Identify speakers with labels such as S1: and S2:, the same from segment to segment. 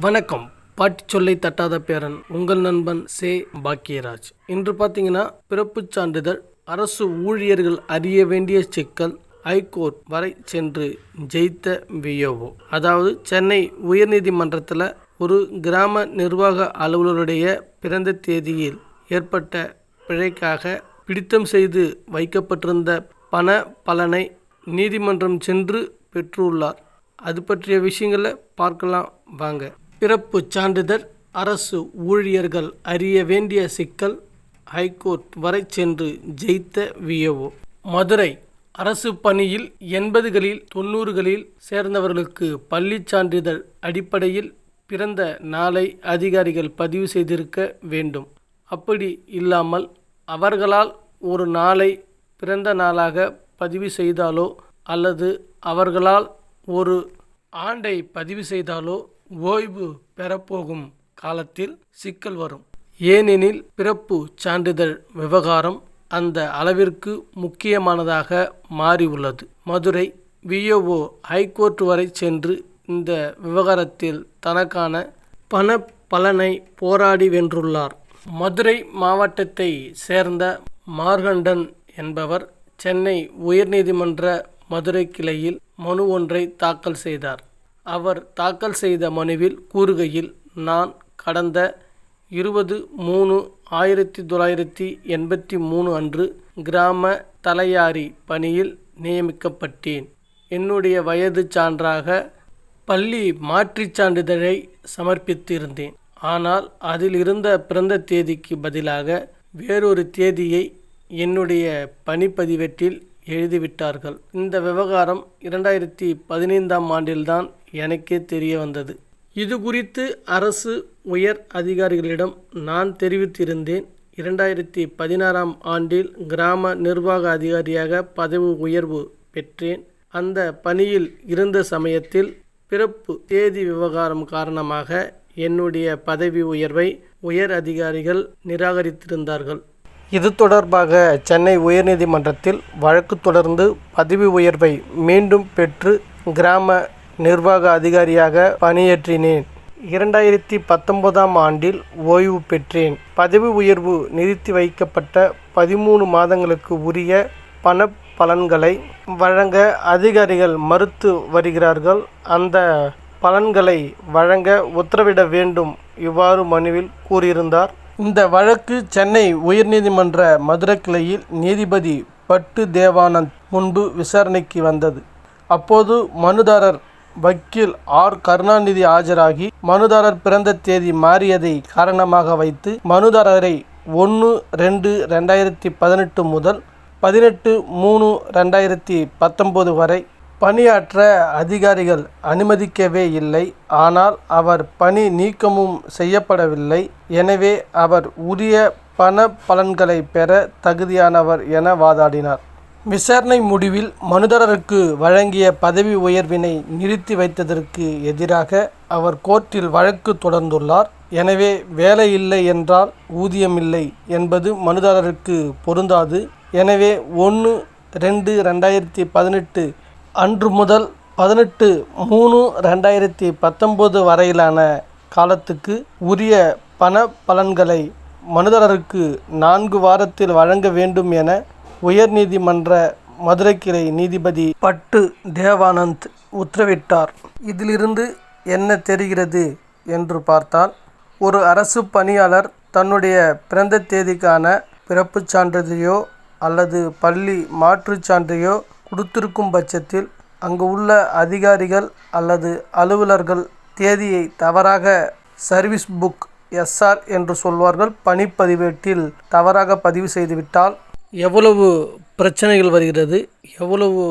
S1: வணக்கம். பாட்டி சொல்லை தட்டாத பேரன் உங்கள் நண்பன் சே. பாக்கியராஜ். இன்று பார்த்தீங்கன்னா பிறப்புச் சான்றிதழ் அரசு ஊழியர்கள் அறிய வேண்டிய சிக்கல் ஹைகோர்ட் வரை சென்று ஜெயித்த வியோஓ அதாவது சென்னை உயர்நீதிமன்றத்தில் ஒரு கிராம நிர்வாக அலுவலருடைய பிறந்த தேதியில் ஏற்பட்ட பிழைக்காக பிடித்தம் செய்து வைக்கப்பட்டிருந்த பண பலனை நீதிமன்றம் சென்று பெற்றுள்ளார். அது பற்றிய விஷயங்களை பார்க்கலாம். வாங்க. பிறப்பு சான்றிதழ் அரசு ஊழியர்கள் அறிய வேண்டிய சிக்கல் ஹைகோர்ட் வரை சென்று ஜெயித்த விஏஓ. மதுரை அரசு பணியில் எண்பதுகளில் தொண்ணூறுகளில் சேர்ந்தவர்களுக்கு பள்ளி சான்றிதழ் அடிப்படையில் பிறந்த நாளை அதிகாரிகள் பதிவு செய்திருக்க வேண்டும். அப்படி இல்லாமல் அவர்களால் ஒரு நாளை பிறந்த நாளாக பதிவு செய்தாலோ அல்லது அவர்களால் ஒரு ஆண்டை பதிவு செய்தாலோ ஓய்வு பெறப்போகும் காலத்தில் சிக்கல் வரும். ஏனெனில் பிறப்பு சான்றிதழ் விவகாரம் அந்த அளவிற்கு முக்கியமானதாக மாறியுள்ளது. மதுரை விஓஓ ஹைகோர்ட் வரை சென்று இந்த விவகாரத்தில் தனக்கான பண பலனை போராடி வென்றுள்ளார். மதுரை மாவட்டத்தை சேர்ந்த மார்கண்டன் என்பவர் சென்னை உயர்நீதிமன்ற மதுரை கிளையில் மனு ஒன்றை தாக்கல் செய்தார். அவர் தாக்கல் செய்த மனுவில் கூறுகையில் நான் கடந்த இருபது மூணு ஆயிரத்தி தொள்ளாயிரத்தி எண்பத்தி மூணு அன்று கிராம தலையாரி பணியில் நியமிக்கப்பட்டேன். என்னுடைய வயது சான்றாக பள்ளி மாற்றுச் சான்றிதழை சமர்ப்பித்திருந்தேன். ஆனால் அதில் இருந்த பிறந்த தேதிக்கு பதிலாக வேறொரு தேதியை என்னுடைய பணிப்பதிவேட்டில் எழுதிவிட்டார்கள். இந்த விவகாரம் இரண்டாயிரத்தி பதினைந்தாம் ஆண்டில்தான் எனக்கே தெரிய வந்தது. இது குறித்து அரசு உயர் அதிகாரிகளிடம் நான் தெரிவித்திருந்தேன். இரண்டாயிரத்தி பதினாறாம் ஆண்டில் கிராம நிர்வாக அதிகாரியாக பதவி உயர்வு பெற்றேன். அந்த பணியில் இருந்த சமயத்தில் பிறப்பு தேதி விவகாரம் காரணமாக என்னுடைய பதவி உயர்வை உயர் அதிகாரிகள் நிராகரித்திருந்தார்கள். இது தொடர்பாக சென்னை உயர்நீதிமன்றத்தில் வழக்கு தொடர்ந்து பதவி உயர்வை மீண்டும் பெற்று கிராம நிர்வாக அதிகாரியாக பணியேற்றினேன். இரண்டாயிரத்தி பத்தொன்பதாம் ஆண்டில் ஓய்வு பெற்றேன். பதவி உயர்வு நிறுத்தி வைக்கப்பட்ட பதிமூணு மாதங்களுக்கு உரிய பண பலன்களை வழங்க அதிகாரிகள் மறுத்து வருகிறார்கள். அந்த பலன்களை வழங்க உத்தரவிட வேண்டும் இவ்வாறு மனுவில் கூறியிருந்தார். இந்த வழக்கு சென்னை உயர்நீதிமன்ற மதுரை கிளையில் நீதிபதி பட்டு தேவானந்த் முன்பு விசாரணைக்கு வந்தது. அப்போது மனுதாரர் வக்கீல் ஆர். கருணாநிதி ஆஜராகி மனுதாரர் பிறந்த தேதி மாறியதை காரணமாக வைத்து மனுதாரரை ஒன்று ரெண்டு ரெண்டாயிரத்தி பதினெட்டு முதல் பதினெட்டு மூணு ரெண்டாயிரத்தி பத்தொம்போது வரை பணியாற்ற அதிகாரிகள் அனுமதிக்கவே இல்லை. ஆனால் அவர் பணி நீக்கமும் செய்யப்படவில்லை. எனவே அவர் உரிய பண பலன்களை பெற தகுதியானவர் என வாதாடினார். விசாரணை முடிவில் மனுதாரருக்கு வழங்கிய பதவி உயர்வினை நிறுத்தி வைத்ததற்கு எதிராக அவர் கோர்ட்டில் வழக்கு தொடர்ந்துள்ளார். எனவே வேலை இல்லை என்றால் ஊதியம் இல்லை என்பது மனுதாரருக்கு பொருந்தாது. எனவே ஒன்று ரெண்டு ரெண்டாயிரத்தி பதினெட்டு அன்று முதல் பதினெட்டு மூணு ரெண்டாயிரத்தி பத்தொம்போது வரையிலான காலத்துக்கு உரிய பண பலன்களை மனுதாரருக்கு நான்கு வாரத்தில் வழங்க வேண்டும் என உயர்நீதிமன்ற மதுரைக்கிளை நீதிபதி பட்டு தேவானந்த் உத்தரவிட்டார். இதிலிருந்து என்ன தெரிகிறது என்று பார்த்தால் ஒரு அரசு பணியாளர் தன்னுடைய பிறந்த தேதிக்கான பிறப்புச் சான்றிதழையோ அல்லது பள்ளி மாற்றுச் சான்றையோ கொடுத்திருக்கும் பட்சத்தில் அங்கு உள்ள அதிகாரிகள் அல்லது அலுவலர்கள் தேதியை தவறாக சர்வீஸ் புக் எஸ்ஆர் என்று சொல்வார்கள். பணிப்பதிவேட்டில் தவறாக பதிவு செய்துவிட்டால் எவ்வளவு பிரச்சனைகள் வருகிறது எவ்வளவு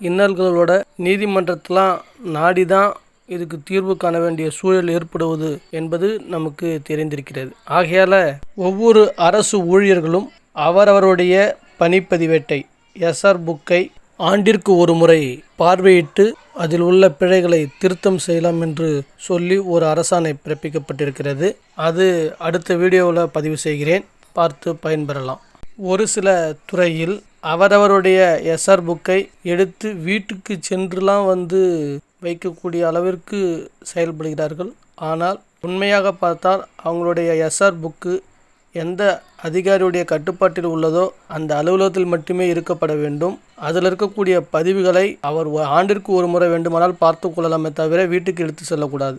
S1: இன்னல்களோட நீதிமன்றத்தெலாம் நாடி தான் இதுக்கு தீர்வு காண வேண்டிய சூழல் ஏற்படுவது என்பது நமக்கு தெரிந்திருக்கிறது. ஆகையால் ஒவ்வொரு அரசு ஊழியர்களும் அவரவருடைய பணிப்பதிவேட்டை எஸ்ஆர் புக்கை ஆண்டிற்கு ஒரு முறை பார்வையிட்டு அதில் உள்ள பிழைகளை திருத்தம் செய்யலாம் என்று சொல்லி ஒரு அரசாணை பிறப்பிக்கப்பட்டிருக்கிறது. அது அடுத்த வீடியோவில் பதிவு செய்கிறேன். பார்த்து பயன்பெறலாம். ஒரு சில துறையில் அவரவருடைய எஸ்ஆர் புக்கை எடுத்து வீட்டுக்கு சென்றுலாம் வந்து வைக்கக்கூடிய அளவிற்கு செயல்படுகிறார்கள். ஆனால் உண்மையாக பார்த்தால் அவங்களுடைய எஸ்ஆர் புக்கு எந்த அதிகாரியுடைய கட்டுப்பாட்டில் உள்ளதோ அந்த அலுவலகத்தில் மட்டுமே இருக்கப்பட வேண்டும். அதில் இருக்கக்கூடிய பதிவுகளை அவர் ஆண்டிற்கு ஒரு முறை வேண்டுமானால் பார்த்து கொள்ளலாமே தவிர வீட்டுக்கு எடுத்து செல்லக்கூடாது.